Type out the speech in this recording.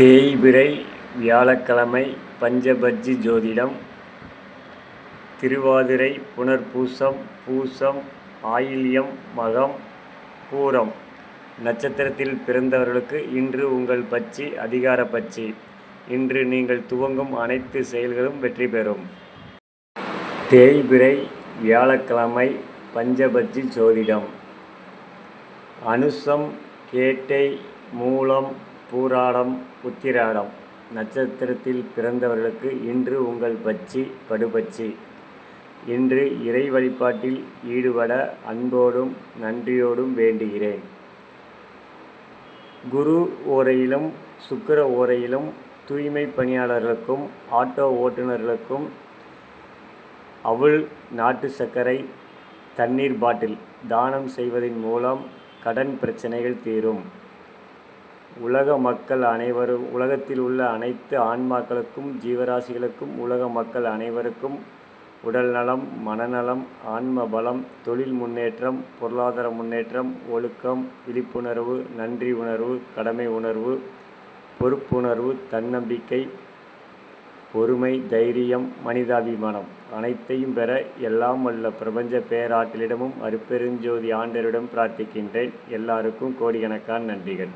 தேய்பிறை வியாழக்கிழமை பஞ்சபட்சி ஜோதிடம். திருவாதிரை புனர்பூசம் பூசம் ஆயில்யம் மகம் பூரம். நட்சத்திரத்தில் பிறந்தவர்களுக்கு இன்று உங்கள் பட்சி அதிகார பட்சி. இன்று நீங்கள் துவங்கும் அனைத்து செயல்களும் வெற்றி பெறும். தேய்பிறை வியாழக்கிழமை பஞ்சபட்சி ஜோதிடம். அனுசம் கேட்டை மூலம் பூராடம் உத்திராடம். நட்சத்திரத்தில் பிறந்தவர்களுக்கு இன்று உங்கள் பச்சி படுபச்சி இன்று இறை வழிபாட்டில் ஈடுபட அன்போடும் நன்றியோடும் வேண்டுகிறேன். குரு ஓரையிலும் சுக்கிர ஓரையிலும் தூய்மை பணியாளர்களுக்கும் ஆட்டோ ஓட்டுநர்களுக்கும் அவள் நாட்டு சர்க்கரை தண்ணீர் பாட்டில் தானம் செய்வதன் மூலம் கடன் பிரச்சனைகள் தீரும். உலக மக்கள் அனைவரும் உலகத்தில் உள்ள அனைத்து ஆன்மாக்களுக்கும் ஜீவராசிகளுக்கும் உலக மக்கள் அனைவருக்கும் உடல் நலம் மனநலம் ஆன்ம பலம் தொழில் முன்னேற்றம் பொருளாதார முன்னேற்றம் ஒழுக்கம் விழிப்புணர்வு நன்றி உணர்வு கடமை உணர்வு பொறுப்புணர்வு தன்னம்பிக்கை பொறுமை தைரியம் மனிதாபிமானம் அனைத்தையும் பெற எல்லாம் வல்ல பிரபஞ்ச பேராற்றலிடமும் அருப்பெருஞ்சோதி ஆண்டரிடம் பிரார்த்திக்கின்றேன். எல்லாருக்கும் கோடிக்கணக்கான நன்றிகள்.